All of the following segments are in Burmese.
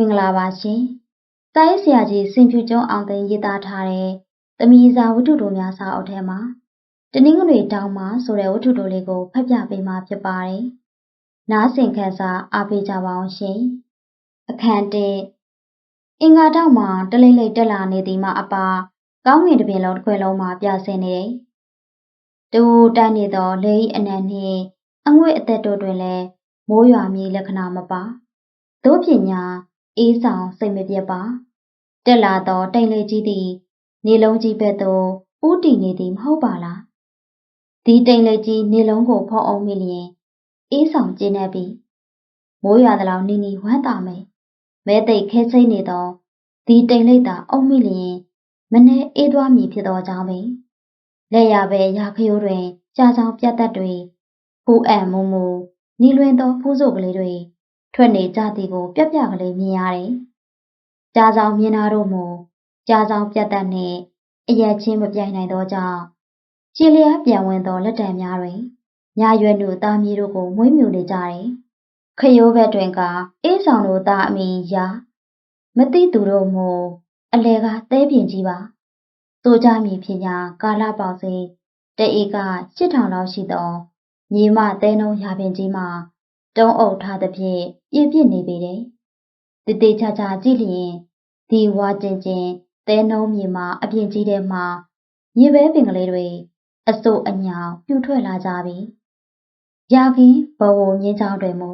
မင်္ဂလာပါရှင်။စာရေးဆရာကြီးစင်ဖြူကျွန်းအောင်သိန်းရေးသားထားတဲ့တမီစာဝတ္ထုတို့များစာအုပ်ထဲမှာတနင်္ဂနွေတောင်မှာဆိုတဲ့ဝတ္ထုတို့လေးကိုဖတ်ပြပေးမှာဖြစ်ပါတယ်။နားဆင်ခံစာအားပေးကြပါအောင်ရှင်။အခန်းတဲ့အင်္ဂါတောက်မှာတလိမ့်လိမ့်တက်လာနေသည်မှအပါကောင်းငင်တစ်ပင်လုံးတစ်ခွဲလုံးမှာပြဆင်နေတယ်။တူတိုင်းနေသောလေဤအနံနှင့်အငွေ့အသက်တို့တွင်လည်းမိုးရွာမည်လက္ခဏာမပါ။သို့ပညာ အေးဆောင်စိတ်မပြတ်ပါတက်လာသောတိမ်လေးကြီးသည်နေလုံးကြီးဘက်သို့ဥတီနေသည်မဟုတ်ပါလားဒီတိမ်လေးကြီးနေလုံးကိုဖောက်အောင်မိလျင်အေးဆောင်ကျင်းနေပြီမိုးရွာသလောက်နီနီဝမ်းသာမယ်မဲသိပ်ခဲစိမ့်နေသောဒီတိမ်လေးသာအုံမိလျင်မနှဲအေးသွားမည်ဖြစ်သောကြောင့်ပင်လက်ရပဲရာခရိုးတွင်ကြာချောင်းပြတ်သက်တွေဖူးအံမူမူနီလွင်သောဖူးစုပ်ကလေးတွေ ထွက်နေကြသည်ကို ပြက်ပြကလေးမြင်ရတယ်။ကြားဆောင်မြင်တာတို့မူကြားဆောင်ပြတ်တတ်နှင့်အရက်ချင်းမပြိုင်နိုင်သောကြောင့်ခြေလျားပြန်ဝင်သောလက်တံများတွင်ညာရွယ်နုသားမီးတို့ကိုမွေးမြူနေကြတယ်။ခရိုးဘက်တွင်ကအေးဆောင်တို့သားအမိရာမသိသူတို့မူအလဲကသဲပြင်ကြီးပါ။သို့ကြမည်ဖြစ်ညာကာလပေါစီတအေက8000လောက်ရှိသောညီမသဲနှုံးရာပင်ကြီးမှာ တုံးအုပ်ထားသဖြင့်ပြည့်ပြည့်နေပေတယ်။တည်တည်ချာချာကြည့်လျင်ဒီဝါကျင်ကျင်သဲနှုံးမြေမှာအပြင်ကြီးထဲမှာမြေပဲပင်ကလေးတွေအစိုးအညောင်ပြူထွက်လာကြပြီ။ရာခင်ဘဝမြင်းချောင်းတွေမူ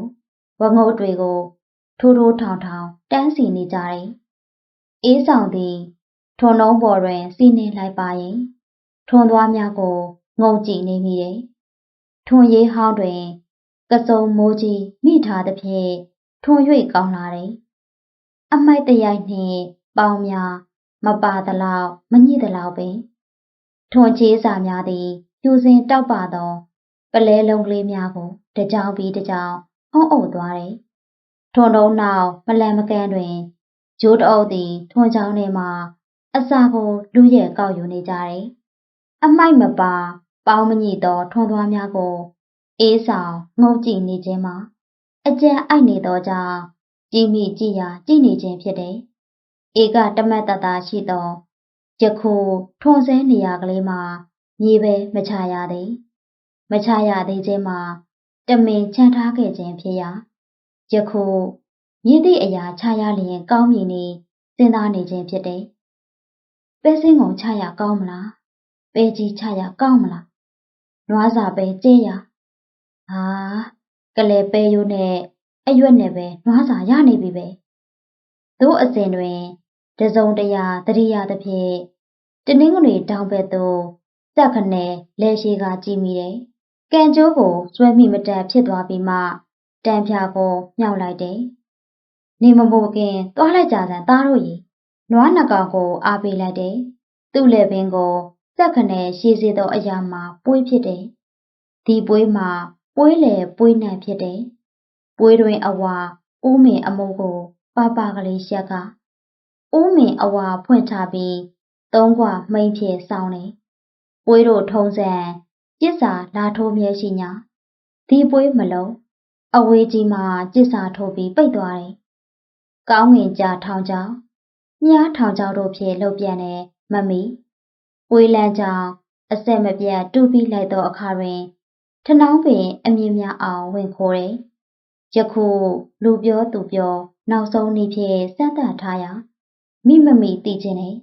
ဝငုတ်တွေကိုထိုးထိုးထောင်ထောင်တန်းစီနေကြတယ်။အေးဆောင်သည်ထုံနှုံးပေါ်တွင်စီနေလိုက်ပါရင်ထွန်သွားများကိုငုံကြည့်နေမိတယ်။ထွန်ရေးဟောင်းတွင် ကစုံမိုးကြီးမိထားသဖြင့်ထွန်၍ကောင်းလာတယ်။အမိုက်တရိုက်နှင့်ပေါင်းများမပါသလောက်မညှိသလောက်ပင်ထွန်ချေးစာများသည်ပြူစင်တောက်ပါသောပလဲလုံးကလေးများကိုတကြောင်ပြီးတကြောင်အုံအုပ်သွားတယ်။ထွန်တုံးနောက်မလန်မကန်းတွင်ဂျိုးတအုပ်သည်ထွန်ချောင်းထဲမှာအစာကိုလူရဲ့ကောက်ယူနေကြတယ်။အမိုက်မပါပေါင်းမညိသောထွန်သွားများကို အေးဆောင်ငုံကြည့်နေခြင်းမှာအကြံအိုက်နေသောကြောင့်ကြည်မိကြည်ရာကြည်နေခြင်းဖြစ်တယ်။ဧကတမတ်တတာရှိသောယခုထွန်ဆဲနေရာကလေးမှာမြေပဲမချရသည်။မချရသေးခြင်းမှာတမင်ချန်ထားခဲ့ခြင်းဖြစ်ရာယခုမြည်သည့်အရာချရလျင်ကောင်းမည်နေစဉ်းစားနေခြင်းဖြစ်တယ်။ပဲစင်းကုန်ချရကောင်းမလား။ပဲကြီးချရကောင်းမလား။နွားစာပဲကျဲရ ဟာကလေးပဲရိုးနဲ့အရွက်နဲ့ပဲနွားစာရနေပြီပဲသို့အစဉ်တွင်တစုံတရာတရိယာသဖြင့်တနင်္ဂနွေတောင်ဘက်သို့စက်ခနဲ့လဲရှိကကြည့်မိတယ်။ကံကျိုးကိုကျွဲမိမတန်ဖြစ်သွားပြီးမှတန်ဖြာကိုမြောက်လိုက်တယ်။နေမမို့ခင်သွားလိုက်ကြစမ်းသားတို့ကြီးနွားနှကောင်ကိုအားပေးလိုက်တယ်။သူ့လက်ပင်ကိုစက်ခနဲ့ရှည်စေသောအရာမှာပွေးဖြစ်တယ်။ဒီပွေးမှာ ပွေးလေပွေးနံဖြစ်တယ်။ပွေးတွင်အဝါဦးမင်အမိုးကိုပါပါကလေးရှက်ကဦးမင်အဝါဖွင့်ချပြီးသုံးခွမိန်ဖြစ်ဆောင်တယ်။ပွေးတို့ထုံးစံကျစ်စာလာထိုးမြဲရှိညာဒီပွေးမလုံးအဝေးကြီးမှာကျစ်စာထိုးပြီးပိတ်သွားတယ်။ကောင်းငင်ကြထောင်ချောင်းမြားထောင်ချောင်းတို့ဖြင့်လှုပ်ပြန်တယ်မမီပွေးလန်းချောင်းအဆက်မပြတ်တူပြီးလိုက်သောအခါတွင် ထနောင်းပင်အမြင်များအောင်ဝင်ခိုးတယ်။ယခုလူပြောသူပြော နောက်ဆုံးနေ့ဖြင့်စမ်းသပ်ထားရာမိမမီတည်ခြင်းနဲ့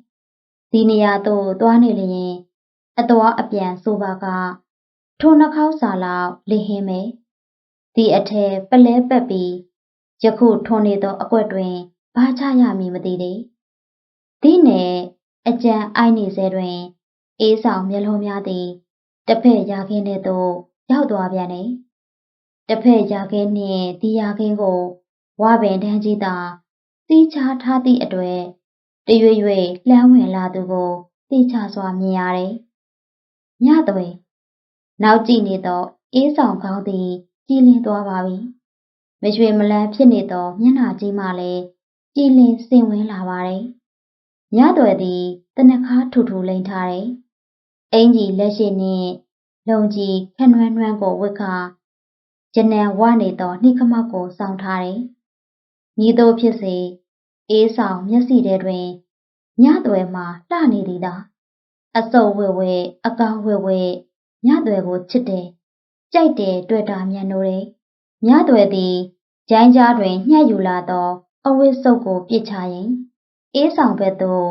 ဒီနေရာသို့သွားနေလျင်အသွားအပြန်ဆိုပါကထိုနှခေါက်စာလောက်လေဟင်းမယ်ဒီအထဲပလဲပက်ပြီးယခုထွန်နေသောအကွက်တွင်ဘာချရမည်မသိသေးဒီနယ်အကြံအိုက်နေစေတွင် အေးဆောင်မျက်လုံးများသည်တစ်ဖက်ရာခင်းထဲသို့ ရောက်သွားပြန်တယ်။တစ်ဖက်ရာခင်းနှင့်ဒီရာခင်းကိုဝပင်တန်းကြီးသာစီးချထားသည့်အတွေ့တရွေ့ရွေ့လှမ်းဝင်လာသူကိုသိချစွာမြင်ရတယ်။ညသွေနောက်ကြည့်နေသောအေးဆောင်ကောင်းသည်ကြည်လင်သွားပါပြီ။မရွှေမလန်းဖြစ်နေသောမျက်နှာကြီးမှလည်းကြည်လင်စင်ဝင်လာပါတယ်။ညသွေသည်တနခါထူထူလိန်ထားတယ်။အင်ကြီးလက်ရှိနှင့် လုံကြီးခနွမ်းနွမ်းကိုဝတ်ခါရနံဝနေသောနှိခမောက်ကိုစောင်းထားတယ်။မြည်သို့ဖြစ်စေအေးဆောင်မျက်စိထဲတွင်ညသွယ်မှလှနေသည်သာအစုပ်ဝဲဝဲအကောင်ဝဲဝဲညသွယ်ကိုချစ်တယ်ကြိုက်တယ်တွေ့တာမြန်လို့တယ်ညသွယ်သည်ဂျိုင်းကြားတွင်ညှက်ယူလာသောအဝတ်စုပ်ကိုပြစ်ချရင်အေးဆောင်ဘက်သို့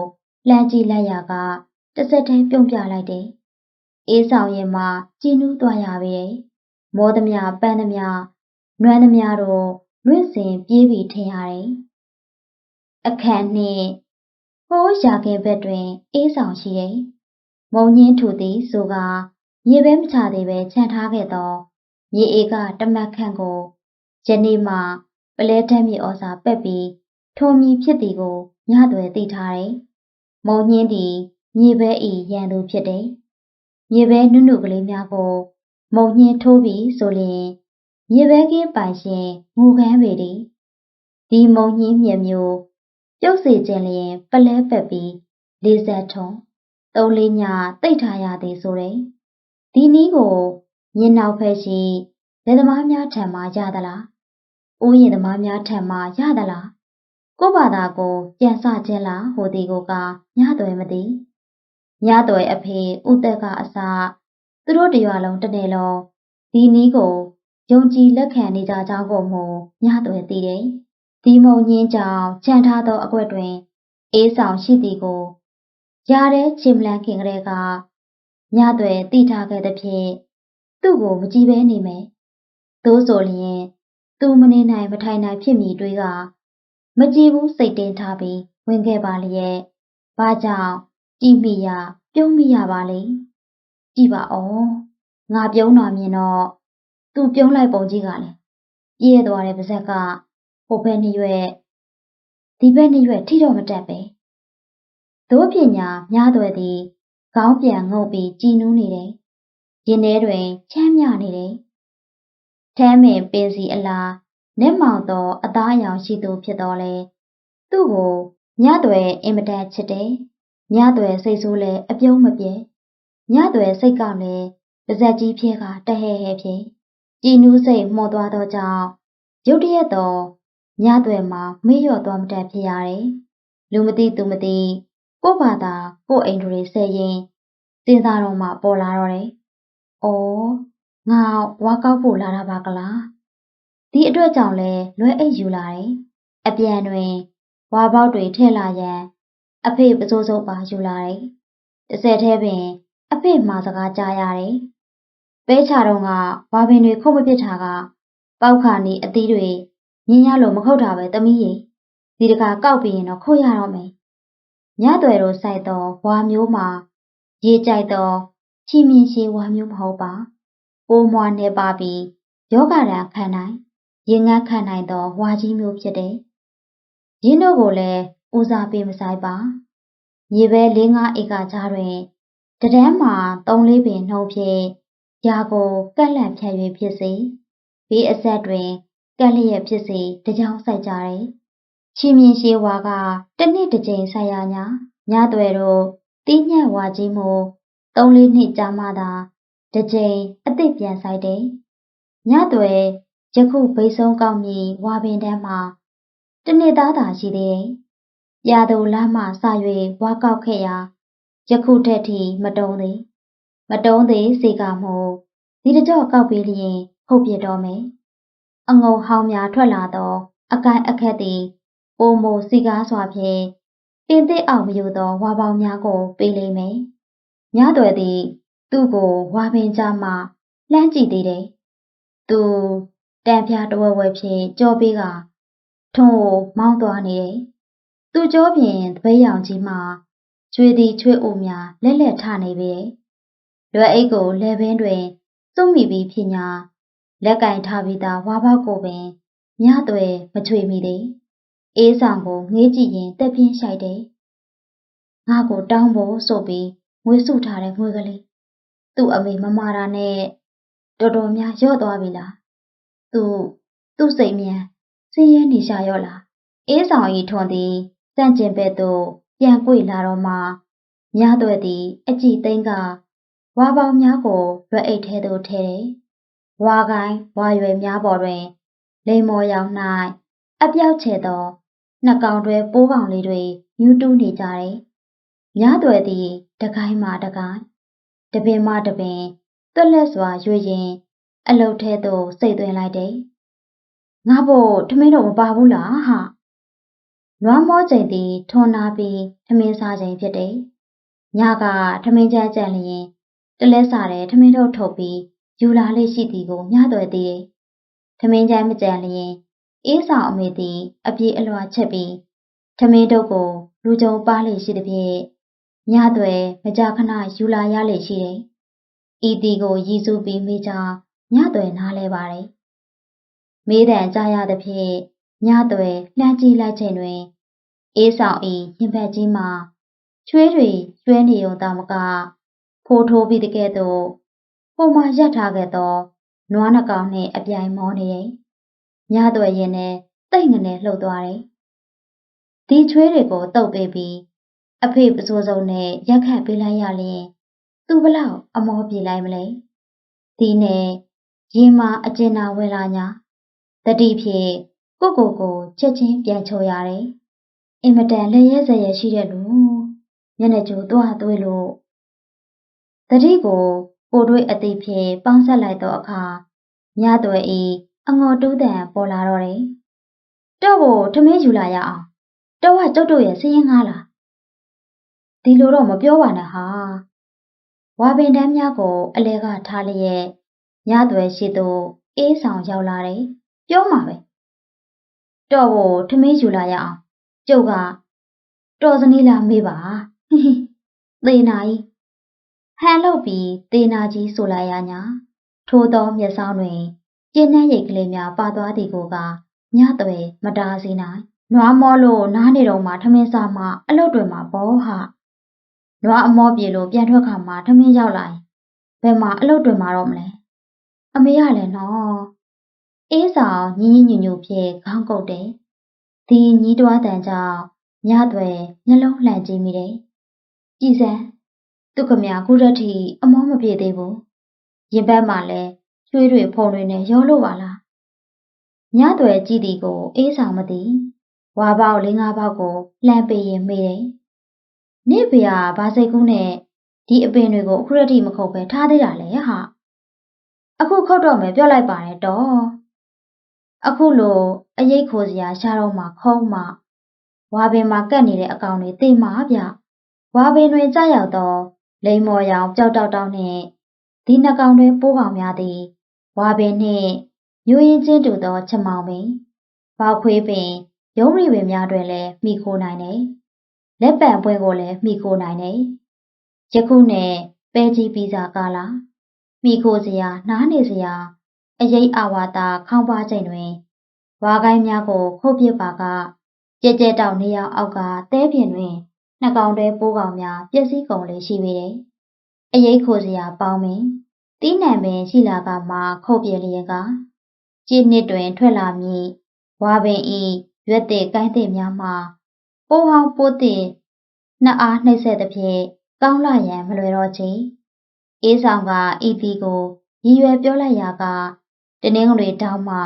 လှမ်းကြည့်လိုက်ရာကတစ်စက်တည်းပြုံးပြလိုက်တယ် အေးဆောင်ရင်မှကြည်နူးသွားရပြီမောသမျှပန်းသမျှနွမ်းသမျှတို့လွင့်စင်ပြေးပြီးထင်ရတယ်အခန့်နှင့်ဟိုးရာခင်ဘက်တွင် အေးဆောင်ရှိတယ်မုံညင်းထူသည်ဆိုကမြေပဲမချသေးပဲခြံထားခဲ့သောမြေအေကတမတ်ခန့်ကိုယနေ့မှပလဲတမ်းမြေဩစာပက်ပြီးထုံမီဖြစ်သည်ကိုညသွယ်သိထားတယ်။မုံညင်းသည်မြေပဲဤရန်သူဖြစ်တယ်။ မြေပဲနုနုကလေးများကိုမုံညင်းထိုးပြီးဆိုလျင်မြေပဲကင်းပိုင်ရှင်ငူကန်းပေသည်။ဒီမုံညင်းမြမျိုးပြုတ်စေခြင်းလျင်ပလဲပက်ပြီးလေးဆက်ထုံသုံးလေးညတိတ်ထားရသည်ဆိုတယ်။ဒီနီးကိုမြင်းနောက်ဖက်ရှိလက်သမားများထံမှရသလား။ဦးရင်သမားများထံမှရသလား။ကို့ဘာသာကိုကြံစခြင်းလားဟိုဒီကိုကညသွယ်မသိ။ ညသွယ်အဖေဦးသက်ကအစသူတို့တရွာလုံးတနေ့လုံးဒီနီးကိုယုံကြည်လက်ခံနေကြကြောင်းကိုမို့ညသွယ်သိတယ်။ဒီမုံညင်းကြောင့်ခြံထားသောအကွက်တွင်အေးဆောင်ရှိသည်ကိုရတဲ့ချင်မလန်းခင်ကလေးကညသွယ်တိထားခဲ့သဖြင့်သူ့ကိုမကြည့်ဘဲနေမယ်။သို့ဆိုလျင်သူမနေနိုင်မထိုင်နိုင်ဖြစ်မိတွေးကမကြည့်ဘူးစိတ်တင်းထားပြီးဝင်ခဲ့ပါလျက်။ဘာကြောင့် ကြည့်မိရပြုံးမိရပါလိမ့်။ကြည့်ပါအောင်။ငါပြုံးတော်မြင်တော့သူပြုံးလိုက်ပုံကြီးကလည်းပြည့်သွားတဲ့ပါဇက်ကဟိုဘက်နှစ်ရွက်ဒီဘက်နှစ်ရွက်ထိတော့မတက်ပဲ။သို့ပညာများသွဲသည်ခေါင်းပြန်ငုပ်ပြီးကြည်နူးနေတယ်။ရင်ထဲတွင်ချမ်းမြနေတယ်။ထမ်းမင်ပင်စီအလားနက်မောင်သောအသားအယောင်ရှိသူဖြစ်တော်လဲသူ့ကိုညသွဲအင်မတန်ချစ်တယ်။ ညသွဲစိတ်ဆိုးလဲအပြုံးမပြေ။ညသွဲစိတ်ကလည်းပါဇက်ကြီးဖြဲကတဟဲဟဲဖြဲကြည်နူးစိတ်မှော်သွားသောကြောင့်ရုတ်တရက်တော့ညသွဲမှာမေ့လျော့သွားမတတ်ဖြစ်ရတယ်။လူမသိသူမသိကို့ဘာသာကို့အိမ်တွေဆဲရင်စဉ်းစားတော့မှပေါ်လာတော့တယ်။အော်ငါဝါကောက်ဖို့လာတာပါကလား။ဒီအတွက်ကြောင့်လဲလွဲအိတ်ယူလာတယ်။အပြန်တွင်ဝါပေါက်တွေထည့်လာရန် အဖေပစိုးစုပ်ပါယူလာတယ်။တစ်ဆက်တည်းပင် အဖေမှာစကားကြားရတယ်။ပဲချတော့ကဝါပင်တွေခုတ်မပစ်တာက ပေါက်ခါနီအသီးတွေညင်ရလို့မခုတ်တာပဲသမီးရေဒီတခါကောက်ပြီးရင်တော့ခုတ်ရတော့မယ်ညသွယ်တို့စိုက်သောဝါမျိုးမှာရေကြိုက်သောချီမြင်ရှိဝါမျိုးမဟုတ်ပါပိုးမွားနေပါပြီးယောဂရန်ခံနိုင်ရင်ငတ်ခံနိုင်သောဝါကြီးမျိုးဖြစ်တယ်ရင်းတို့ကိုလည်း ဦးစားပေးမဆိုင်ပါမြေပဲ၄၅ဧကကြားတွင်တဒန်းမှာ၃လေးပင်နှုံးဖြင့်ရာကိုကက်လန့်ဖြတ်၍ဖြစ်စေဘေးအဆက်တွင်ကက်လျက်ဖြစ်စေတကြောင်ဆိုင်ကြတယ်ချီမြင်ရှိဝါကတနှစ်တစ်ကြိမ်ဆိုင်ရညာညသွဲတို့တင်းညက်ဝါကြီးမို့သုံးလေးနှစ်ကြာမှသာတစ်ကြိမ်အစ်စ်ပြန်ဆိုင်တယ်ညသွဲယခုဘိတ်ဆုံးကောက်မြီဝါပင်တန်းမှာတနှစ်သားသာရှိသေးတယ် ရာသူလားမှစ၍ဝါကောက်ခဲ့ရာယခုထက်ထိမတုံးသေးမတုံးသေးစေကမို့ဒီတကြော့ကောက်ပြီးလျင်ဟုတ်ပြတော့မယ်အငုံဟောင်းများထွက်လာသောအကိုင်အခက်သည်ပိုမိုစီကားစွာဖြင့်ပင်သစ်အောင်မယူသောဝါပေါင်းများကိုပေးလိမ့်မယ်။ညသွယ်သည် သူ့ကိုဝါပင်ကြားမှလှမ်းကြည့်သေးတယ်။သူတန်ဖျားတဝဲဝဲဖြင့်ကြောပေးကထုံးကိုမောင်းသွားနေတယ်။ သူ့ကြောပြင်တပိတ်ရောင်ကြီးမှချွေသည်ချွေအိုများလက်လက်ထနေပေတယ်။လွယ်အိတ်ကိုလဲဘင်းတွင်စုံမိပြီးဖြစ်ညာလက်ကင်ထားပြီးသားဝါပေါက်ကိုပင်ညသွဲမချွေမိသေး။အေးဆောင်ကိုငေးကြည့်ရင်တက်ပြင်းရှိုက်တယ်။ငါကိုတောင်းဖို့ဆိုပြီးငွေစုထားတဲ့ငွေကလေးသူ့အမေမမာတာနဲ့တော်တော်များရော့သွားပြီလား။သူသူ့စိတ်မြန်စင်းရဲနေရှာရော့လား။အေးဆောင်ဤထွန်သည် စန့်ကျင်ဘက်သို့ပြန်ကွေလာတော့မှများသွဲ့သည် အကြည့်သိန်းကဝါပေါင်းများကိုရွက်အိတ်ထဲသို့ထဲတယ်။ဝါကိုင်းဝါရွယ်များပေါ်တွင် လိမ္မော်ရောင်၌အပြောက်ချေသောနှစ်ကောင်တွဲပိုးကောင်လေးတွေညူးတူးနေကြတယ်။များသွယ်သည်တကိုင်းမှတကိုင်းတပင်မှတပင်သွက်လက်စွာရွေရင်အလုတ်ထဲသို့စိတ်သွင်းလိုက်တယ်။ငါဖို့ထမင်းတော့မပါဘူးလားဟာ။ နွားမောချိန်သည်ထွန်နာပြီးထမင်းစားချိန်ဖြစ်တယ်။ညကထမင်းချမ်းကြံလျင်တလဲစားတဲ့ထမင်းထုတ်ထုတ်ပြီးယူလာလေးရှိသည်ကိုများသွယ်သေးတယ်။ထမင်းချမ်းမကြံလျင်အေးဆောင်အမေသည်အပြေးအလွှာချက်ပြီးထမင်းတုပ်ကိုလူကြုံပါလေရှိသည်ဖြင့်ညသွယ်မကြာခဏယူလာရလေရှိတယ်။ဤတီကိုရည်စူးပြီးမိကြညသွယ်နားလဲပါတယ်။မေးတံကြားရသည်ဖြင့် ညသွယ်လှမ်းကြည့်လိုက်ချိန်တွင်အေးဆောင်ဤရင်ဘတ်ကြီးမှာချွေးတွေကျွဲနေုံသာမကဖိုးထိုးပြီးတကဲ့သို့ဟိုမှာရပ်ထားခဲ့သောနွားနှကောင်နှင့်အပြိုင်မောနေတယ်။ညသွယ်ရင်နဲ့တိတ်ငနဲ့လှုပ်သွားတယ်။ဒီချွေးတွေကိုတုပ်ပေးပြီးအဖေပစိုးစုံနဲ့ရက်ခတ်ပေးလိုက်ရလျင်သူဘလောက်အမောပြေလိုက်မလဲ။ဒီနဲ့ရင်မာအကျဉ်းနာဝင်လာညာတတိဖြင့် ကိုကိုကိုချက်ချင်းပြန်ချိုရတယ်။အင်မတန်လက်ရဲစရဲရှိတဲ့လူမျက်နှာကြိုသွားသွေးလို့တတိကိုကိုတွေးအသိဖြင့်ပေါင်းဆက်လိုက်တော့အခါညသွဲဤအငေါ်တူးတန်ပေါ်လာတော့တယ်။တော့ကိုထမင်းယူလာရအောင်။တော့ကကျုပ်တို့ရဲ့စည်ရင်ငားလား။ဒီလိုတော့မပြောပါနဲ့ဟာ။ဝါပင်တန်းများကိုအလဲကထားလျက်ညသွဲရှိသူအေးဆောင်ရောက်လာတယ်။ပြောမှာပဲ။ တော့ကိုထမင်းယူလာရအောင်။ကျုပ်ကတော်စနီးလာမေးပါ။ဟိဟိသေနာကြီးဟန်လုပ်ပြီးသေနာကြီးဆိုလိုက်ရညာထိုးသောမျက်စောင်းတွင်ကျင်းနှဲရိတ်ကလေးများပါသွားသည်ကိုကညသွဲမတားစီနိုင်နွားမောလို့နားနေတော့မှထမင်းစားမှအလုတ်တွေမှာဘောဟာနွားအမောပြေလို့ပြန်ထွက်ခါမှထမင်းရောက်လာရင်ဘယ်မှာအလုတ်တွေမှာတော့မလဲအမေကလည်းနော် အေးဆောင်ညီညီညညူဖြစ်ခေါင်းကုတ်တယ်ဒီညီးတွားတန်ကြောင့်ညသွဲမျက်လုံးလှန်ကြည့်မိတယ်ကြည်စံသူခမရခုရက်ထိအမောမပြေသေးဘူးရင်ဘက်မှာလဲချွေးတွေဖုံတွေနဲ့ရောလို့ပါလားညသွဲကြည့်သည်ကို အေးဆောင်မသိဝါပေါက်လေးငါးပေါက်ကိုလှမ်းပေးရင်မေးတယ်နေဖေကဘာစိတ်ကူးနဲ့ဒီအပင်တွေကိုအခုရက်ထိမခုတ်ပဲထားသေးတာလေဟာအခုခုတ်တော့မယ်ပြောလိုက်ပါတယ်တော့ အခုလိုအရေးခိုစရာရှားတော့မှခုံးမှဝါပင်မှာကတ်နေတဲ့အကောင်တွေတိမ်မှာဗျဝါပင်တွင်ကြောက်ရောက်သောလိမ်မော်ရောင်ပျောက်တောက်တောက်နှင့်ဒီနှကောင်တွင်ပိုးကောင်များသည်ဝါပင်နှင့်ညိုရင်ချင်းတူသောချက်မောင်ပင်ပေါခွေးပင်ရုံးရီပင်များတွင်လည်းမိခိုးနိုင်တယ်လက်ပံပွင့်ကိုလည်းမိခိုးနိုင်တယ်ယခုနဲ့ပဲကြီးပီဇာကာလာမိခိုးစရာနားနေစရာ အရေးအဝါသာခေါင်းပါချိန်တွင်ဝါကိုင်းများကိုခုတ်ပစ်ပါကကြဲကြဲတောက်နေရောက်အောက်ကတဲပြင်တွင်နှကောင်တဲပိုးကောင်များပျက်စီးကုန်လေရှိပေတယ်။အရေးခိုစရာပေါင်းပင်တီးနံပင်ရှိလာကမှခုတ်ပြလျက်ကကြည်နှစ်တွင်ထွက်လာမည်ဝါပင်ဤရွက်တဲ့ကိုင်းတဲ့များမှပိုးဟောင်းပိုးတဲ့နှစ်အားနှိမ့်ဆက်သဖြင့်ကောင်းလာရန်မလွယ်တော့ချေအေးဆောင်ကဤတီကိုရည်ရွယ်ပြောလိုက်ရာက တနင်္ဂနွေတောင်းမှ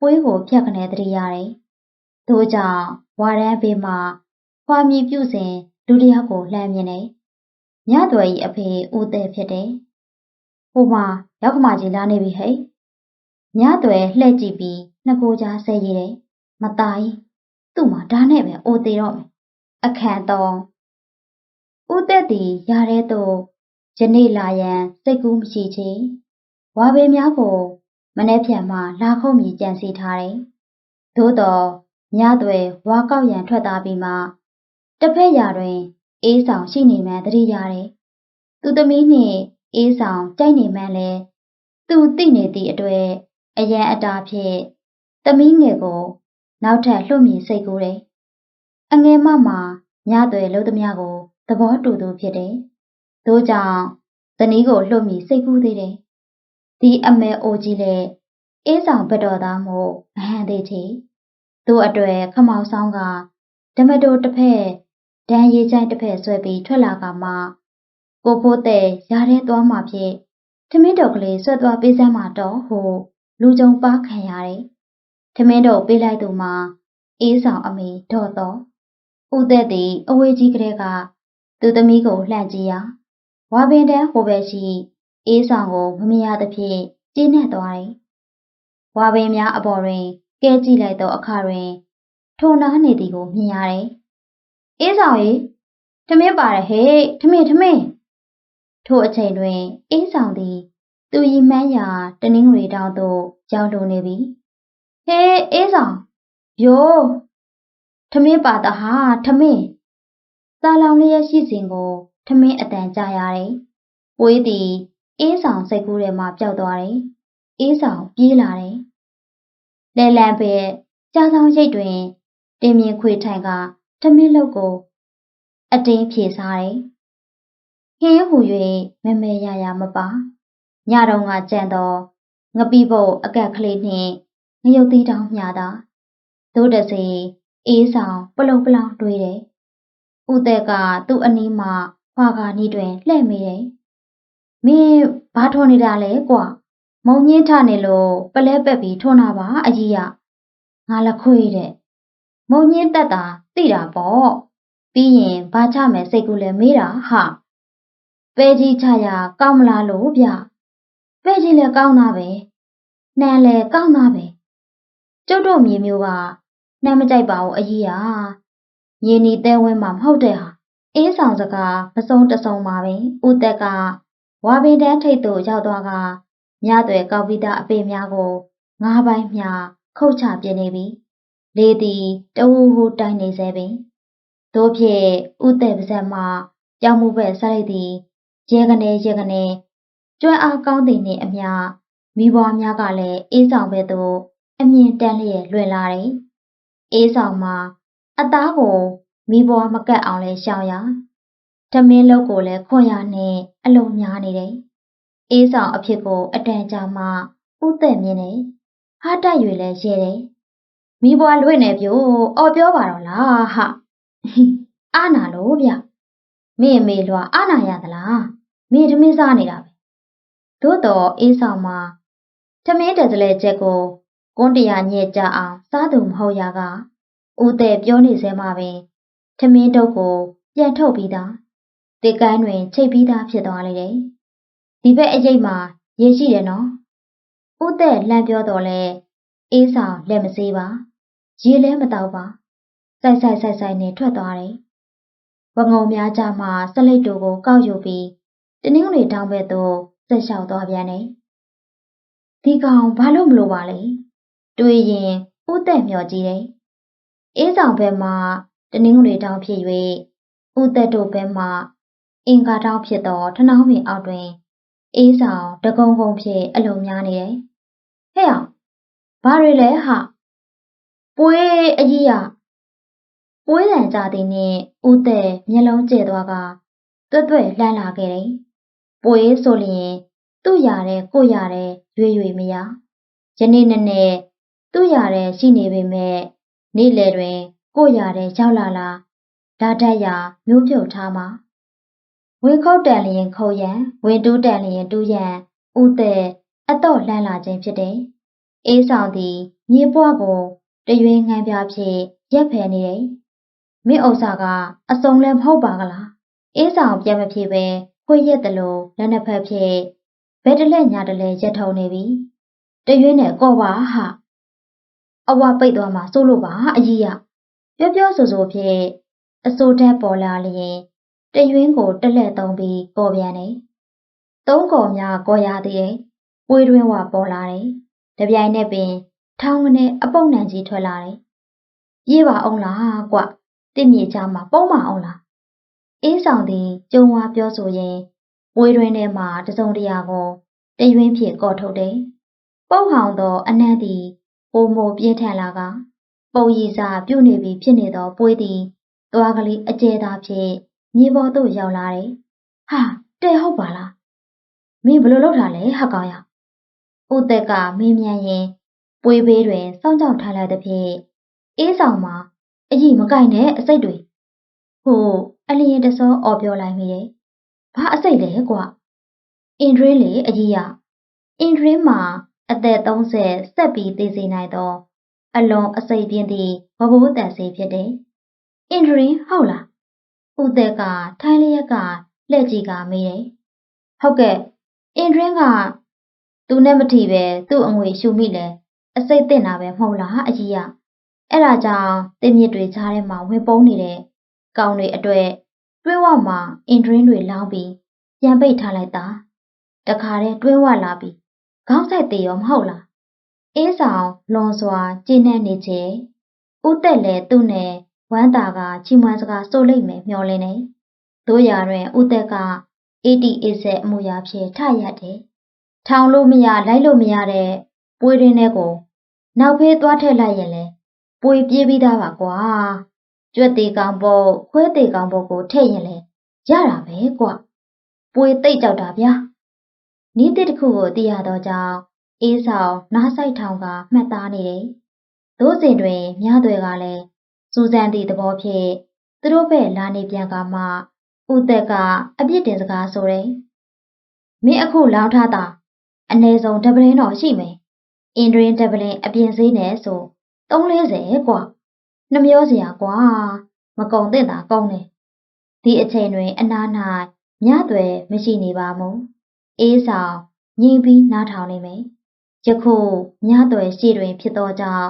ပွေးကိုဖြတ်ခနဲတရိရတယ်။ထို့ကြောင့်ဝါရန်ဘေးမှဖွာမြည်ပြုစဉ်လူတယောက်ကိုလှမ်းမြင်တယ်။ညသွယ်ဤအဖေဦးတဲ့ဖြစ်တယ်။ဟိုမှာရောက်ကမကြီးလာနေပြီဟဲ့။ညသွယ်လှဲ့ကြည့်ပြီးနှစ်ကိုကြားဆဲရည်တယ်။မသားကြီးသူ့မှာဓာနဲ့ပဲအိုသေးတော့မယ်။အခန့်တော်ဦးသက်သည်ရတဲ့သို့ယနေ့လာရန်စိတ်ကူးမရှိချေ။ဝါဘေးများကို မနေ့ဖြန်မှလာခုံမြည်ကြံစီထားတယ်။သို့တော့ညသွယ်ဝါကောက်ရန်ထွက်သားပြီးမှတစ်ဖက်ရာတွင် အေးဆောင်ရှိနေမှန်းသတိရတယ်။သူသမီးနှင့်အေးဆောင်ကြိုက်နေမှန်းလဲသူသိနေသည့်အတွက်အရန်အတားဖြင့်သမီးငယ်ကို နောက်ထပ်လှုပ်မြင်စိတ်ကူးတယ်။အငယ်မမှညသွယ်လုံးသမျှကိုသဘောတူသူဖြစ်တယ်။သို့ကြောင့်ဇနီးကိုလှုပ်မြင်စိတ်ကူးသေးတယ်။ ဒီအမဲအိုကြီးလည်းအေးဆောင်ဘက်တော်သားမို့မဟန်သေးချေ။သူ့အတွေ့ခမောင်ဆောင်ကဓမတိုတစ်ဖက်ဒန်ရေးချိုင်းတစ်ဖက်ဆွဲပြီးထွက်လာကမှကိုဖိုးတဲ့ရာထဲသွားမှဖြစ်ထမင်းတော်ကလေးဆွဲသွားပေးစမ်းမှာတော့ဟိုလူကြုံပါခံရတယ်။ထမင်းတော်ပေးလိုက်သူမှာအေးဆောင်အမေဒေါ်တော်ဦးသက်သည်အဝေးကြီးကလေးကသူသမီးကိုလှန့်ကြည့်ရာဝါပင်တန်းဟိုဘက်ရှိ အေးဆောင်ကိုမမြင်ရသဖြင့်ကျဉ်းနှံ့သွားတယ်။ဝါပင်များအပေါ်တွင်ကဲကြည့်လိုက်သောအခါတွင်ထိုနားနေသည်ကိုမြင်ရတယ်။အေးဆောင်ရေထမင်းပါတယ်ဟေ့ထမင်းထမင်းထိုအချိန်တွင်အေးဆောင်သည် သူရီမှန်းရာတနင်္ဂနွေတောင်သို့ရောက်လုံနေပြီ။ဟေးအေးဆောင်ယိုးထမင်းပါတဟာထမင်းစာလောင်လျက်ရှိစဉ်ကိုထမင်းအတန်ကြာရတယ်။ပွေးသည် အေးဆောင်စိတ်ကူးထဲမှာပျောက်သွားတယ်။အေးဆောင်ပြေးလာတယ်။လဲလံပဲကြာဆောင်ရိတ်တွင်တင်မြင်ခွေထိုင်ကထမင်းလုတ်ကိုအတင်းဖြေစားတယ်။ဟင်းဟူ၍မမဲရရမပါ။ညတော့ကကြံတော့ငပိပုတ်အကက်ကလေးနှင့်ငရုတ်သီးတောင်းမြာတာသို့တစေအေးဆောင်ပလုံပလောင်တွေးတယ်။ဦးသက်ကသူ့အနီးမှာဖွာကာနီးတွင်လှဲ့မိတယ်။ မင်းဘာထွန်နေတာလဲကွာ။မုံညင်းထနေလို့ပလဲပက်ပြီးထွန်တာပါအကြီးရ။ငါလက်ခွေးတဲ့။မုံညင်းတက်တာသိတာပေါ့။ပြီးရင်ဘာချမယ်စိတ်ကူးလဲမေးတာဟာ။ပဲကြီးချရကောင်းမလားလို့ဗျ။ပဲကြီးလည်းကောင်းသားပဲ။နှမ်းလည်းကောင်းသားပဲ။ကျုပ်တို့မြေမျိုးကနှမ်းမကြိုက်ပါဘူးအကြီးရ။ရင်းနီတဲဝင်းမှာမဟုတ်တဲ့ဟာအေးဆောင်စကားမစုံတစုံပါပဲဦးသက်က ဝါပင်တန်းထိပ်သို့ရောက်သွားကမြသွယ်ကောက်ပြီးသားအပေများကိုငါးပိုင်းမြခုတ်ချပြနေပြီလေသည်တဝူဟူတိုင်းနေစေပင်တို့ဖြင့်ဦးသက်ပါဇက်မှကြောင်မှုပဲဆက်လိုက်သည်ရဲကနေရဲကနေကျွမ်းအားကောင်းသည်နှင့်အမျှမိဘွားများကလည်းအေးဆောင်ဘက်သို့အမြင်တန်းလျက်လွှင့်လာတယ်အေးဆောင်မှာအသားကိုမိဘွားမကတ်အောင်လဲရှောင်ရ ဓမင်းလုပ်ကိုလည်းခွန်ရနဲ့အလုံးများနေတယ်အေးဆောင်အဖြစ်ကိုအတန်ကြာမှဥသက်မြင်နေဟာတက်ရွေလဲရဲတယ်မိဘွားလွင့်နေပြို့အော်ပြောပါတော့လားဟာအာနာလို့ဗျမင်းမေလွာအာနာရသလားမင်းဓမင်းစားနေတာပဲသို့တော့အေးဆောင်မှာဓမင်းတယ်စလဲချက်ကိုကွန်းတရာညက်ကြအောင်စားသူမဟုတ်ရကဦးတဲ့ပြောနေစဲမှာပင်ထမင်းတုပ်ကိုပြန်ထုတ်ပြီးသား တေကန်းတွင်ချိတ်ပြီးသားဖြစ်သွားလေတယ်ဒီဘက်အရိပ်မှာရေရှိတယ်နော်ဦးသက်လန့်ပြောတော့လဲအေးဆောင်လက်မစေးပါရေလဲမတောက်ပါစိုက်စိုက်စိုက်စိုက်နဲ့ထွက်သွားတယ်ဝငုံများကြမှာစလိတ်တို့ကိုကောက်ယူပြီးတနင်္ဂနွေတောင်ဘက်သို့ဆက်လျှောက်သွားပြန်တယ်ဒီကောင်ဘာလို့မလို့ပါလဲတွေးရင်ဦးသက်မျောကြည့်တယ်အေးဆောင်ဘက်မှာတနင်္ဂနွေတောင်ဖြစ်၍ဦးသက်တို့ဘက်မှ အင်္ဂါတောင်ဖြစ်သောထနောင်းပင်အောက်တွင်အေးဆောင်တကုံကုံဖြင့်အလုံများနေတယ်။ဟဲ့အောင်ဘာတွေလဲဟာပွေးအကြီးရပွေးတန်ကြသည်နှင့်ဦးသက်မျက်လုံးကျဲသွားကတွတ်တွဲလှမ်းလာခဲ့တယ်။ပွေးဆိုလျင်သူ့ရတဲ့ကိုရတဲ့ရွေရွေမရယနေ့နဲ့နဲ့သူ့ရတဲ့ရှိနေပေမဲ့နေ့လယ်တွင်ကိုရတဲ့ရောက်လာလာဓာတ်တက်ရာမျိုးပြုတ်ထားမှာ ဝင်းခုတ်တန်လျင်ခုတ်ရန်ဝင်းတူးတန်လျင်တူးရန်ဥသက်အတော့လှမ်းလာခြင်းဖြစ်တယ်။အေးဆောင်သည်မြေပွားကိုတရွေငံပြဖြင့်ရက်ဖယ်နေတယ်။မင်းဥစ္စာကအစုံလည်းမဟုတ်ပါကလား။အေးဆောင်ပြန်မဖြစ်ပဲခွေရက်တလို့လက်နှစ်ဖက်ဖြင့်ဘယ်တလက်ညာတလဲရက်ထုံနေပြီ။တရွေနဲ့ကော့ပါဟာ။အဝပိတ်သွားမှစိုးလို့ပါအကြီးရ။ပြောပြောဆိုဆိုဖြင့်အစိုးတက်ပေါ်လာလျင် တရွင်းကိုတက်လက်သုံးပြီးကော်ပြန်တယ်။သုံးကော်များကော်ရသေးတယ်။ပွေးတွင်းဝပေါ်လာတယ်။တပြိုင်နက်ပင် ထောင်းကနေအပုပ်နံကြီးထွက်လာတယ်။ပြေးပါအောင်လားကွ။တင့်မြေချာမှာပုံမအောင်လား။အေးဆောင်သည်ကျုံဝါပြောဆိုရင်ပွေးတွင်းထဲမှာတစုံတရာကိုတရွင်းဖြင့်ကော်ထုတ်တယ်။ပုတ်ဟောင်သောအနံ့သည်ပိုမိုပြင်းထန်လာကပုံရည်စာပြုတ်နေပြီဖြစ်နေသောပွေးသည်သွားကလေးအကျဲသားဖြင့် မြေပေါ်သို့ရောက်လာတယ်။ဟာတဲ့ဟုတ်ပါလား။မင်းဘယ်လိုလုပ်တာလဲဟကောင်ရ။ဦးသက်ကမင်းမြန်ရင်ပွေးဘေးတွင်စောင့်ကြောက်ထားလိုက်သည်ဖြင့်အေးဆောင်မှာအကြီးမကင်နဲ့အစိတ်တွေဟိုအလျင်တစောအော်ပြောလိုက်မိတယ်။ဘာအစိတ်လဲကွာ။အင်ဒရင်းလေအကြီးရ။အင်ဒရင်းမှာအသက်30ဆက်ပြီးသိစေနိုင်သော အလွန်အစိတ်ပြင်းသည့်ဘဘိုးတန်စေဖြစ်တယ်။အင်ဒရင်ဟုတ်လား။ ဦးသက်ကထိုင်းလျက်ကလှည့်ကြည့်ကမေးတယ်။ဟုတ်ကဲ့အင်ဒရင်ကသူနဲ့မထီပဲသူ့အငွေရှူမိလဲအစိတ်တင်တာပဲမဟုတ်လားအကြီးကအဲ့ဒါကြောင့်တင်မြစ်တွေကြားထဲမှာဝင်ပုန်းနေတဲ့ကောင်တွေအတွေ့တွင်းဝမှာအင်ဒရင်တွေလောင်းပြီးပြန်ပိတ်ထားလိုက်တာတခါတည်းတွင်းဝလာပြီးခေါင်းဆိုင်သေးရောမဟုတ်လားအေးဆောင်လွန်စွာကျဉ်းနှံ့နေချေဦးတက်လည်းသူ့နဲ့ ဝမ်းတာကချီမွမ်းစကားစိုးလိမ့်မယ်မျောလင်းနေတို့ရာတွင်ဦးတက်ကအေးတီအေးဆက်အမှုရာဖြစ်ထရက်တယ်ထောင်လို့မရလိုက်လို့မရတဲ့ပွေးရင်းထဲကိုနောက်ဖေးသွားထည့်လိုက်ရင်လေပွေပြေးပြီးသားပါကွာကြွက်သေးကောင်ပုတ်ခွဲသေးကောင်ပုတ်ကိုထည့်ရင်လေရတာပဲကွပွေတိတ်ကြောက်တာဗျာနီးတဲ့တစ်ခုကိုသိရတော့ကြောင့်အေးဆောင်နားဆိုင်ထောင်ကမှတ်သားနေတယ်ဒို့စဉ်တွင်မြားတွေကလည်း စူဇန်တီသဘောဖြင့်သူတို့ဘက်လာနေပြန်ကမှဦးသက်ကအပြစ်တင်စကားဆိုတယ်မင်းအခုလောင်းထားတာအ ਨੇ ဆုံးဒပလင်းတော့ရှိမယ်အင်ဒရင်ဒပလင်းအပြင်ဈေးနဲ့ဆို340กว่าနှမျောစရာကွာမကုံသင့်တာကောင်းတယ်ဒီအချိန်တွင် အနား၌မြသွဲမရှိနေပါမူအေးဆောင်ငြိမ်ပြီးနားထောင်နေမယ်ယခုမြသွဲရှိတွင် ဖြစ်သောကြောင့်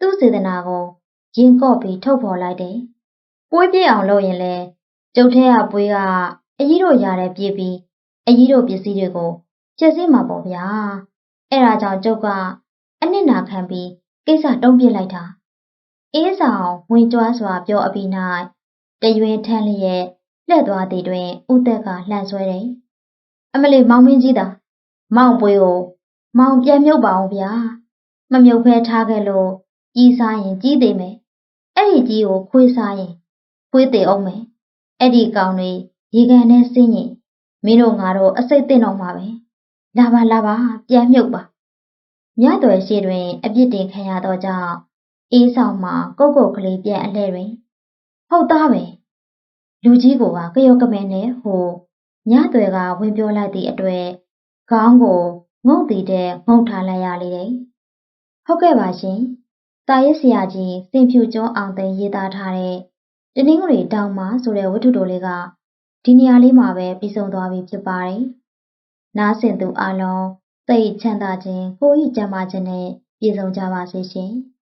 သူ့စေတနာကို ရင်ကော့ပြီးထုတ်ဖော်လိုက်တယ်ပွေးပြည့်အောင်လုပ်ရင်လဲကျုပ်ထဲကပွေးကအကြီးတို့ရတယ်ပြေးပြီးအကြီးတို့ပစ္စည်းတွေကိုကျက်စီမှာပေါ့ဗျာအဲ့ဒါကြောင့်ကျုပ်ကအနစ်နာခံပြီးကိစ္စတုံးပြစ်လိုက်တာအေးဆောင်ဝင်ကြွားစွာပြောအပြီး၌တရွင်ထန်းလျက်လှည့်သွားသည်တွင်ဦးသက်ကလှန်ဆွဲတယ်အမလီမောင်မင်းကြီးတာမောင်ပွေကိုမောင်ပြန်မြုပ်ပါအောင်ဗျာမမြုပ်ဖဲထားခဲ့လို့ကြီးစားရင်ကြီးသေးမယ် အဲ့ဒီကြီးကိုခွေးစားရင်ခွေးသေးအောင်မယ်အဲ့ဒီကောင်တွေရေကန်နဲ့ဆင်းရင်မင်းတို့ငါတို့အစိတ်သိမ့်တော့မှာပဲလာပါလာပါပြန်မြုပ်ပါမြတ်တော်ရှိတွင် အပြစ်တင်ခံရသောကြောင့်အေးဆောင်မှာကုတ်ကုတ်ကလေးပြန်အလှဲ့တွင်ဟုတ်သားပဲလူကြီးကိုကကယောကမဲနဲ့ဟိုညသွဲကဝင်ပြောလိုက်သည့်အတွေ့ခေါင်းကိုငုတ်တည်တဲ့ငုတ်ထားလိုက်ရလေတယ်ဟုတ်ကဲ့ပါရှင် တာရစ်ဆရာကြီးစင်ဖြူကျောင်းအောင်သိန်းရေးသားထားတဲ့တနင်္ဂနွေတောင်မှာဆိုတဲ့ဝတ္ထုတိုလေးကဒီနေရာလေးမှာပဲပြီးဆုံးသွားပြီဖြစ်ပါတယ်နားဆင်သူအလုံးသိချမ်းသာခြင်းကိုယ်ဤကျမ်းမာခြင်းနဲ့ပြည့်စုံကြပါစေရှင်။